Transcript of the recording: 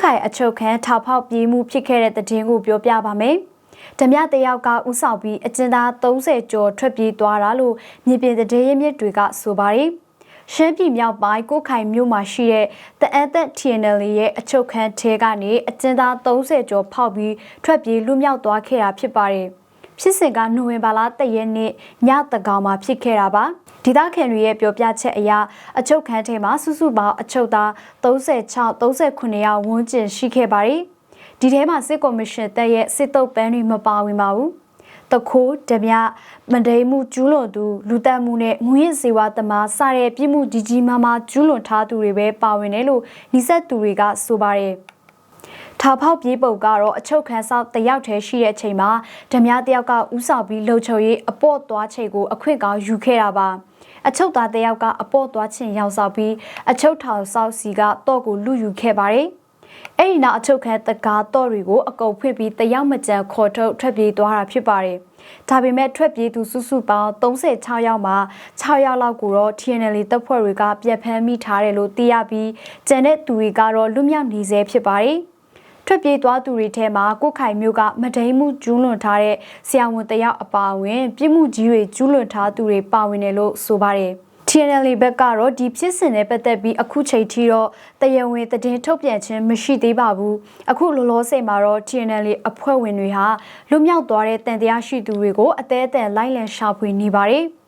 ခိုင်အချုပ်ခန်းထောက်ဖောက်ပြေးမှုဖြစ်ခဲ့တဲ့တဲ့တင်ကိုပြောပြပါမယ်။ဓမြတယောက်ကဥဆောင်ပြီးအကျဉ်းသား30ကျော်ထွက်ပြေးသွားတာလို့မြေပြင်သတင်းရင်းမြစ်တွေကဆိုပါတယ်။ရှမ်းပြည်မြောက်ပိုင်းကိုခိုင်မြို့မှာရှိတဲ့တအန်သက် TNL ရဲ့အချုပ်ခန်းထဲကနေအကျဉ်းသား30ကျော်ဖောက်ပြီးထွက်ပြေးလွတ်မြောက်သွားခဲ့တာဖြစ်ပါတယ်။ ဖြစ်စဉ်ကနိုဝင်ဘာလတရက်နေ့ညတကောင်မှာဖြစ်ခဲ့တာပါဒေသခံတွေရဲ့ပြောပြချက်အရအချုပ်ခန်းထဲမှာစုစုပေါင်းအချုပ်သား36 39ယောက်ဝန်းကျင်ရှိခဲ့ပါတယ်ဒီထဲမှာစစ်ကော်မရှင်တပ်ရဲ့စစ်တုပ်ပန်းတွေမပါဝင်ပါဘူးတခိုးဓမြမန္တလေးမှုကျူးလွန်သူလူတက်မှုနဲ့ငွေရည်စေဝါသမားစတဲ့ပြည်မှုကြီးကြီးမားမားကျူးလွန်ထားသူတွေပဲပါဝင်တယ်လို့နှိစက်သူတွေကဆိုပါတယ် ထာဖောက်ပြေးပုတ်ကတော့အချုပ်ခန်းဆောက်တယောက်တည်းရှိတဲ့အချိန်မှာဓမြတယောက်ကဥဆောင်ပြီးလှုပ်ချုပ်ရေးအပေါ့သွားချိန်ကိုအခွင့်ကောင်းယူခဲ့တာပါအချုပ်သားတယောက်ကအပေါ့သွားချင်းရောက်ဆောင်ပြီးအချုပ်ထောင်ဆောက်စီကတော့ကိုလူယူခဲ့ပါတယ်အဲ့ဒီနောက်အချုပ်ခန်းတကားတော့တွေကိုအကုန်ဖွင့်ပြီးတယောက်မကြံခေါ်ထုတ်ထွက်ပြေးသွားတာဖြစ်ပါတယ်ဒါပေမဲ့ထွက်ပြေးသူစုစုပေါင်း36ယောက်မှာ6ယောက်လောက်ကိုတော့ TNL တပ်ဖွဲ့တွေကပြက်ဖမ်းမိထားတယ်လို့သိရပြီးကျန်တဲ့သူတွေကတော့လွတ်မြောက်နေဆဲဖြစ်ပါတယ်။ ထွက်ပြေးသွားသူတွေထဲမှာကိုခိုင်မျိုးကမဒိန်မှုကျူးလွန်ထားတဲ့ဆရာဝန်တယောက်အပါအဝင်ပြစ်မှုကြီးတွေကျူးလွန်ထားသူတွေပါဝင်တယ်လို့ဆိုပါတယ်။ TNL ဘက်ကတော့ဒီဖြစ်စဉ်နဲ့ပတ်သက်ပြီးအခုချိန်ထိတော့တရားဝင်သတင်းထုတ်ပြန်ခြင်းမရှိသေးပါဘူးအခုလောလောဆယ်မှာတော့ TNL အဖွဲ့ဝင်တွေဟာလွတ်မြောက်သွားတဲ့တန်တရားရှိသူတွေကိုအသေးအံလိုက်လံရှာဖွေနေပါတယ်